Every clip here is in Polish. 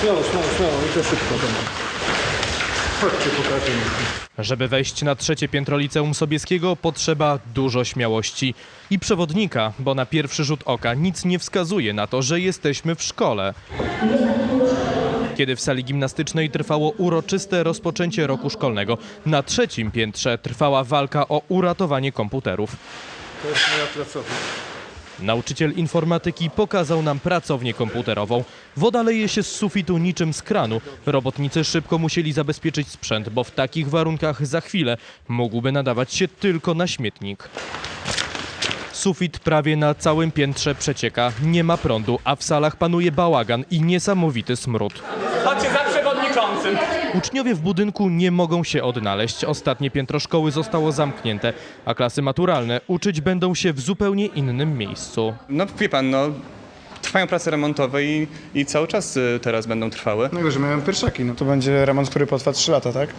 śmiało, śmiało, śmiało i to szybko. Chodźcie, pokażę. Żeby wejść na trzecie piętro Liceum Sobieskiego potrzeba dużo śmiałości i przewodnika, bo na pierwszy rzut oka nic nie wskazuje na to, że jesteśmy w szkole. Kiedy w sali gimnastycznej trwało uroczyste rozpoczęcie roku szkolnego, na trzecim piętrze trwała walka o uratowanie komputerów. To jest moja pracownia. Nauczyciel informatyki pokazał nam pracownię komputerową. Woda leje się z sufitu niczym z kranu. Robotnicy szybko musieli zabezpieczyć sprzęt, bo w takich warunkach za chwilę mógłby nadawać się tylko na śmietnik. Sufit prawie na całym piętrze przecieka, nie ma prądu, a w salach panuje bałagan i niesamowity smród. Chodźcie za przewodniczącym. Uczniowie w budynku nie mogą się odnaleźć. Ostatnie piętro szkoły zostało zamknięte, a klasy maturalne uczyć będą się w zupełnie innym miejscu. No wie pan, no trwają prace remontowe i, i cały czas y, teraz będą trwały. No że mają pierwszaki, no to będzie remont, który potrwa 3 lata, tak?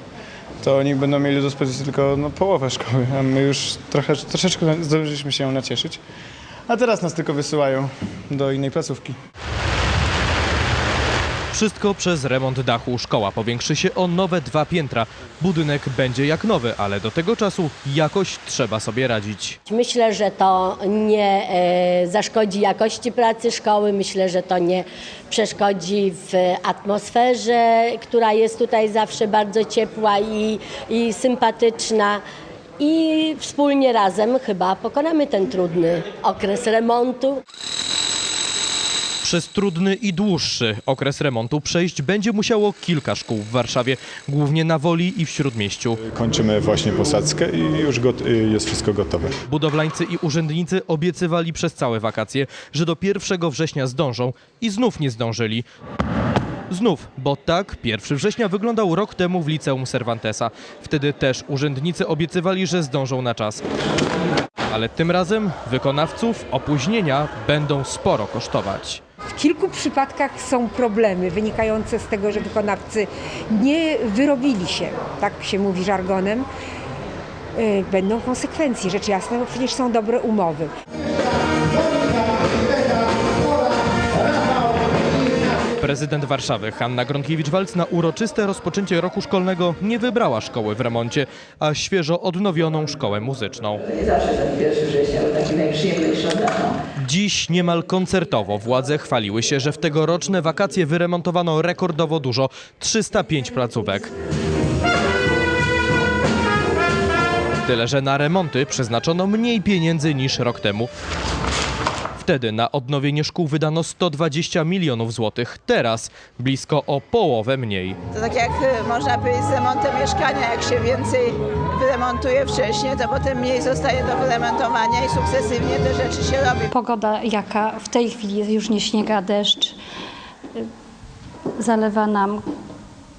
To oni będą mieli do dyspozycji tylko no, połowę szkoły, a my już trochę, troszeczkę zdążyliśmy się nacieszyć. A teraz nas tylko wysyłają do innej placówki. Wszystko przez remont dachu. Szkoła powiększy się o nowe dwa piętra. Budynek będzie jak nowy, ale do tego czasu jakoś trzeba sobie radzić. Myślę, że to nie e, zaszkodzi jakości pracy szkoły, myślę, że to nie przeszkodzi w atmosferze, która jest tutaj zawsze bardzo ciepła i, i sympatyczna. I wspólnie razem chyba pokonamy ten trudny okres remontu. Przez trudny i dłuższy okres remontu przejść będzie musiało kilka szkół w Warszawie, głównie na Woli i w Śródmieściu. Kończymy właśnie posadzkę i już y, jest wszystko gotowe. Budowlańcy i urzędnicy obiecywali przez całe wakacje, że do 1 września zdążą i znów nie zdążyli. Znów, bo tak 1 września wyglądał rok temu w liceum Cervantesa. Wtedy też urzędnicy obiecywali, że zdążą na czas. Ale tym razem wykonawców opóźnienia będą sporo kosztować. W kilku przypadkach są problemy wynikające z tego, że wykonawcy nie wyrobili się, tak się mówi żargonem. Yy, Będą konsekwencje, rzecz jasna, bo przecież są dobre umowy. Prezydent Warszawy Hanna Gronkiewicz-Walc na uroczyste rozpoczęcie roku szkolnego nie wybrała szkoły w remoncie, a świeżo odnowioną szkołę muzyczną. Nie zawsze ten 1 września był taki najprzyjemniejszą datą. Dziś niemal koncertowo władze chwaliły się, że w tegoroczne wakacje wyremontowano rekordowo dużo 305 placówek. Tyle, że na remonty przeznaczono mniej pieniędzy niż rok temu. Wtedy na odnowienie szkół wydano 120 milionów złotych, teraz blisko o połowę mniej. To tak jak y, można powiedzieć z remontem mieszkania, jak się więcej wyremontuje wcześniej, to potem mniej zostaje do wyremontowania i sukcesywnie te rzeczy się robi. Pogoda jaka w tej chwili jest, już nie śniega, deszcz. y, Zalewa nam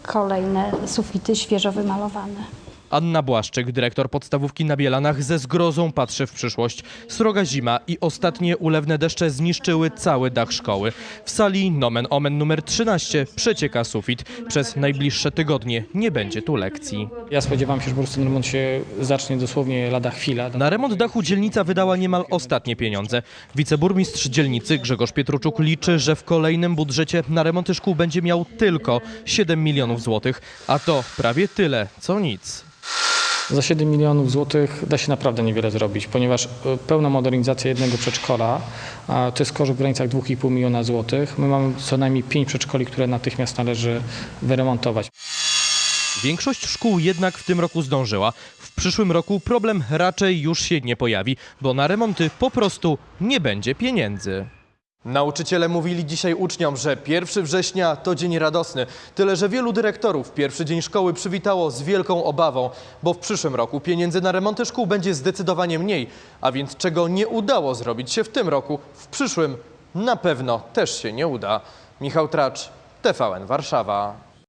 kolejne sufity świeżo wymalowane. Anna Błaszczyk, dyrektor podstawówki na Bielanach, ze zgrozą patrzy w przyszłość. Sroga zima i ostatnie ulewne deszcze zniszczyły cały dach szkoły. W sali nomen omen numer 13 przecieka sufit. Przez najbliższe tygodnie nie będzie tu lekcji. Ja spodziewam się, że po prostu ten remont się zacznie dosłownie lada chwila. Na remont dachu dzielnica wydała niemal ostatnie pieniądze. Wiceburmistrz dzielnicy Grzegorz Pietruczuk liczy, że w kolejnym budżecie na remonty szkół będzie miał tylko 7 milionów złotych, a to prawie tyle, co nic. Za 7 milionów złotych da się naprawdę niewiele zrobić, ponieważ e, pełna modernizacja jednego przedszkola to jest koszt w granicach 2,5 miliona złotych. My mamy co najmniej 5 przedszkoli, które natychmiast należy wyremontować. Większość szkół jednak w tym roku zdążyła. W przyszłym roku problem raczej już się nie pojawi, bo na remonty po prostu nie będzie pieniędzy. Nauczyciele mówili dzisiaj uczniom, że 1 września to dzień radosny. Tyle, że wielu dyrektorów pierwszy dzień szkoły przywitało z wielką obawą, bo w przyszłym roku pieniędzy na remonty szkół będzie zdecydowanie mniej. A więc czego nie udało zrobić się w tym roku, w przyszłym na pewno też się nie uda. Michał Tracz, TVN Warszawa.